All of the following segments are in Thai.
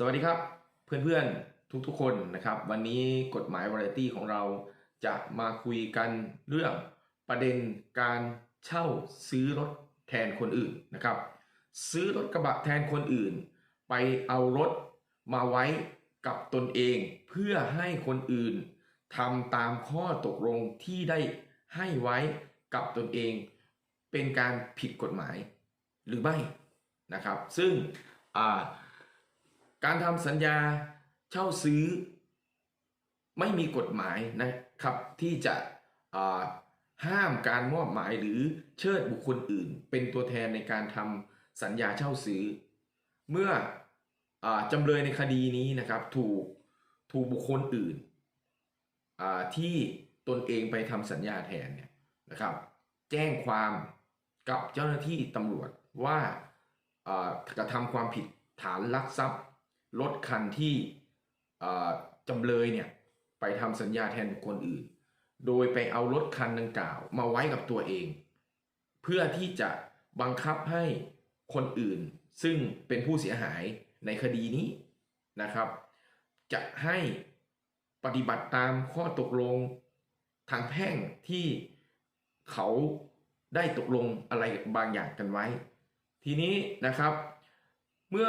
สวัสดีครับเพื่อนๆทุกๆคนนะครับ วันนี้กฎหมายวาไรตี้ของเราจะมาคุยกันเรื่องประเด็นการเช่าซื้อรถแทนคนอื่นนะครับ ซื้อรถกระบะแทนคนอื่น ไปเอารถมาไว้กับตนเอง เพื่อให้คนอื่นทำตามข้อตกลงที่ได้ให้ไว้กับตนเอง เป็นการผิดกฎหมายหรือไม่นะครับ ซึ่งอ่า การทำสัญญาเช่าซื้อ ไม่มีกฎหมายนะครับที่จะห้ามการมอบหมายหรือเชิดบุคคลอื่น เป็นตัวแทนในการทำสัญญาเช่าซื้อ เมื่ออจำเลยในคดีนี้นะครับถูกถูกบุคคลอื่นที่ตนเองไปทำสัญญาแทนเนี่ยนะครับ แจ้งความกับเจ้าหน้าที่ตำรวจว่ากระทำความผิดฐานลักทรัพย์ รถคันที่จำเลยเนี่ยไปทำสัญญาแทนบุคคลอื่น โดยไปเอารถคันดังกล่าว มาไว้กับตัวเอง เพื่อที่จะบังคับให้คนอื่นซึ่งเป็นผู้เสียหายในคดีนี้นะครับ จะให้ปฏิบัติตามข้อตกลงทางแพ่งที่เขาได้ตกลงอะไรบางอย่างกันไว้ ทีนี้นะครับ เมื่อ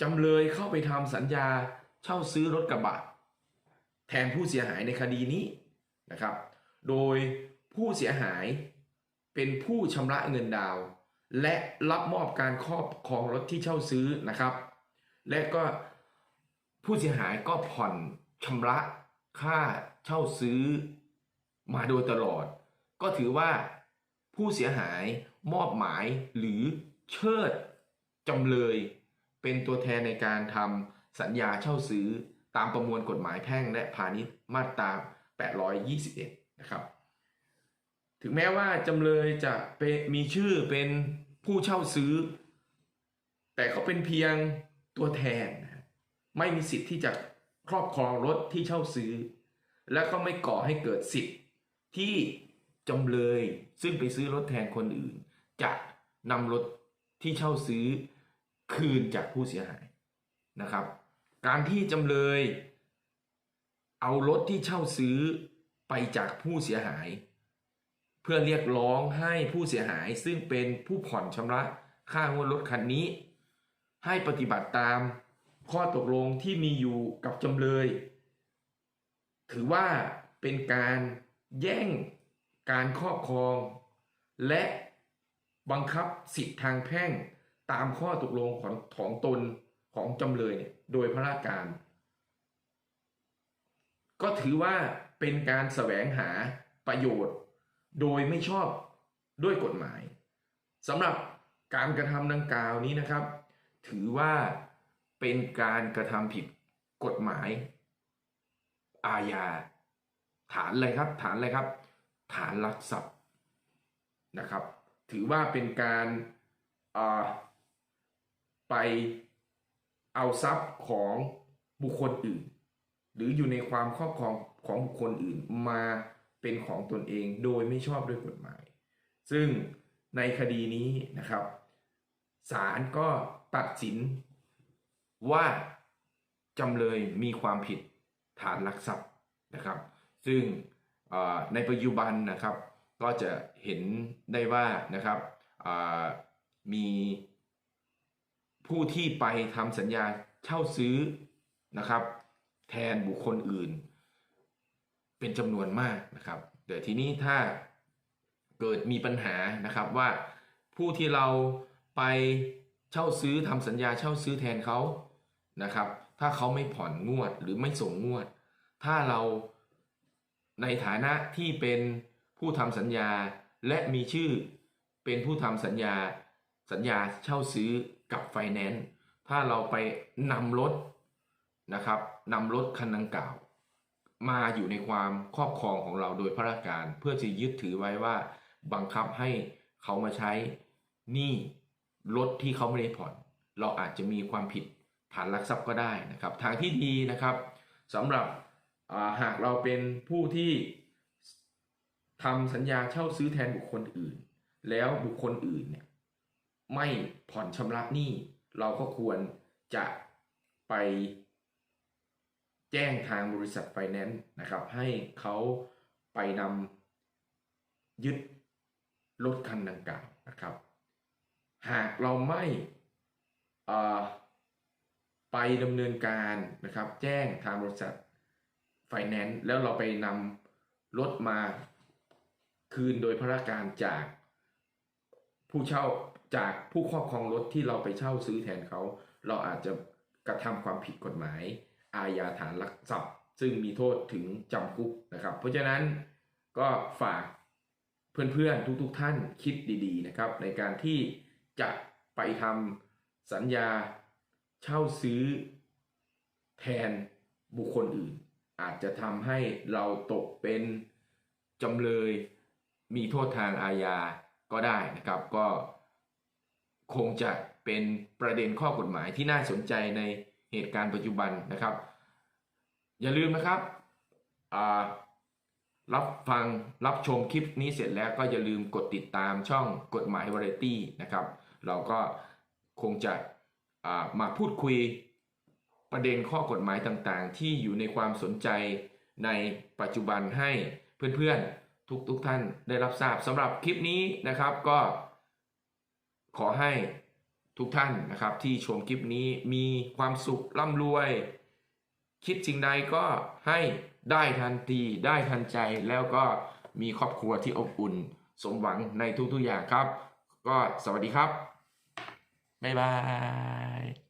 จำเลยเข้าไปทำสัญญาเช่าซื้อรถกระบะ แทนผู้เสียหายในคดีนี้นะครับ โดยผู้เสียหายเป็นผู้ชำระเงินดาว และรับมอบการครอบครองรถที่เช่าซื้อนะครับ และก็ผู้เสียหายก็ผ่อนชำระค่าเช่าซื้อมาโดยตลอด ก็ถือว่าผู้เสียหายมอบหมายหรือเชิดจำเลย เป็นตัวแทนในการทำสัญญาเช่าซื้อตามประมวลกฎหมายแพ่งและพาณิชย์มาตรา 821 นะครับ ถึงแม้ว่าจำเลยจะเป็นมีชื่อเป็นผู้เช่าซื้อ แต่เขาเป็นเพียงตัวแทน ไม่มีสิทธิ์ที่จะครอบครองรถที่เช่าซื้อ และก็ไม่ก่อให้เกิดสิทธิ์ที่จำเลยซึ่งไปซื้อรถแทนคนอื่น จะนำรถที่เช่าซื้อ คืนจากผู้เสียหายนะครับ การที่จำเลยเอารถที่เช่าซื้อไปจากผู้เสียหาย เพื่อเรียกร้องให้ผู้เสียหายซึ่งเป็นผู้ผ่อนชำระค่างวดรถคันนี้ ให้ปฏิบัติตามข้อตกลงที่มีอยู่กับจำเลย ถือว่าเป็นการแย่งการครอบครอง และบังคับสิทธิทางแพ่ง ตามข้อตกลงของของตนของจำเลยเนี่ยโดยพระราชการ ก็ถือว่าเป็นการแสวงหาประโยชน์ โดยไม่ชอบด้วยกฎหมายสำหรับการกระทำดังกล่าวนี้นะครับ ถือว่าเป็นการกระทำผิดกฎหมาย อาญาฐานอะไรครับ ฐานอะไรครับ ฐานลักทรัพย์นะครับ ถือว่าเป็นการอ่า ไปเอาทรัพย์ของบุคคลอื่น หรืออยู่ในความครอบครองของบุคคลอื่นมาเป็นของตนเองโดยไม่ชอบด้วยกฎหมาย ซึ่งในคดีนี้นะครับศาลก็ตัดสินว่าจำเลยมีความผิดฐานลักทรัพย์นะครับ ซึ่งในปัจจุบันนะครับก็จะเห็นได้ว่านะครับมี ผู้ที่ไปทำสัญญาเช่าซื้อนะครับ แทนบุคคลอื่น เป็นจำนวนมากนะครับแต่ทีนี้ถ้าเกิดมีปัญหานะครับว่าผู้ที่เราไปเช่าซื้อทำสัญญาเช่าซื้อแทนเขานะครับ ถ้าเขาไม่ผ่อนงวดหรือไม่ส่งงวด ถ้าเราในฐานะที่เป็นผู้ทำสัญญาและมีชื่อเป็นผู้ทำสัญญาสัญญาเช่าซื้อ กับไฟแนนซ์ถ้าเราไปนำรถนะครับนำรถคันดังกล่าว มาอยู่ในความครอบครองของเราโดยพระราชการเพื่อจะยึดถือไว้ว่าบังคับให้เขามาใช้หนี้รถที่เขาไม่ได้ผ่อน เราอาจจะมีความผิดฐานลักทรัพย์ก็ได้นะครับ ทางที่ดีนะครับสำหรับาหากเราเป็นผู้ที่ทำสัญญาเช่าซื้อแทนบุคคลอื่น แล้วบุคคลอื่นเนี่ยไม่ ผ่อนชำระหนี้ เราก็ควรจะไปแจ้งทางบริษัทไฟแนนซ์นะครับ ให้เขาไปนำยึดรถคันดังกล่าวนะครับ หากเราไม่ไปดำเนินการนะครับ แจ้งทางบริษัทไฟแนนซ์แล้วเราไปนำรถมาคืนโดยพระการจากผู้เช่า จากผู้ครอบครองรถที่เราไปเช่าซื้อแทนเขา เราอาจจะกระทำความผิดกฎหมาย อาญาฐานลักทรัพย์ ซึ่งมีโทษถึงจำคุกนะครับ เพราะฉะนั้นก็ฝากเพื่อนๆ ทุกๆท่านคิดดีๆนะครับ ในการที่จะไปทำสัญญาเช่าซื้อแทนบุคคลอื่น อาจจะทำให้เราตกเป็นจำเลยมีโทษทางอาญาก็ได้นะครับ ก็ คงจะเป็นประเด็นข้อกฎหมายที่น่าสนใจในเหตุการณ์ปัจจุบันนะครับ อย่าลืมนะครับรับฟังรับชมคลิปนี้เสร็จแล้วก็อย่าลืมกดติดตามช่องกฎหมายวาไรตี้นะครับ เราก็คงจะมาพูดคุยประเด็นข้อกฎหมายต่างๆ ที่อยู่ในความสนใจในปัจจุบันให้เพื่อนๆทุกทุกๆท่านได้รับทราบสำหรับคลิปนี้นะครับก็ ขอให้ทุกท่านนะครับที่ชมคลิปนี้มีความสุขร่ำรวย คิดสิ่งใดก็ให้ได้ทันทีได้ทันใจแล้วก็มีครอบครัวที่อบอุ่น สมหวังในทุกๆอย่างครับ ก็สวัสดีครับ บ๊ายบาย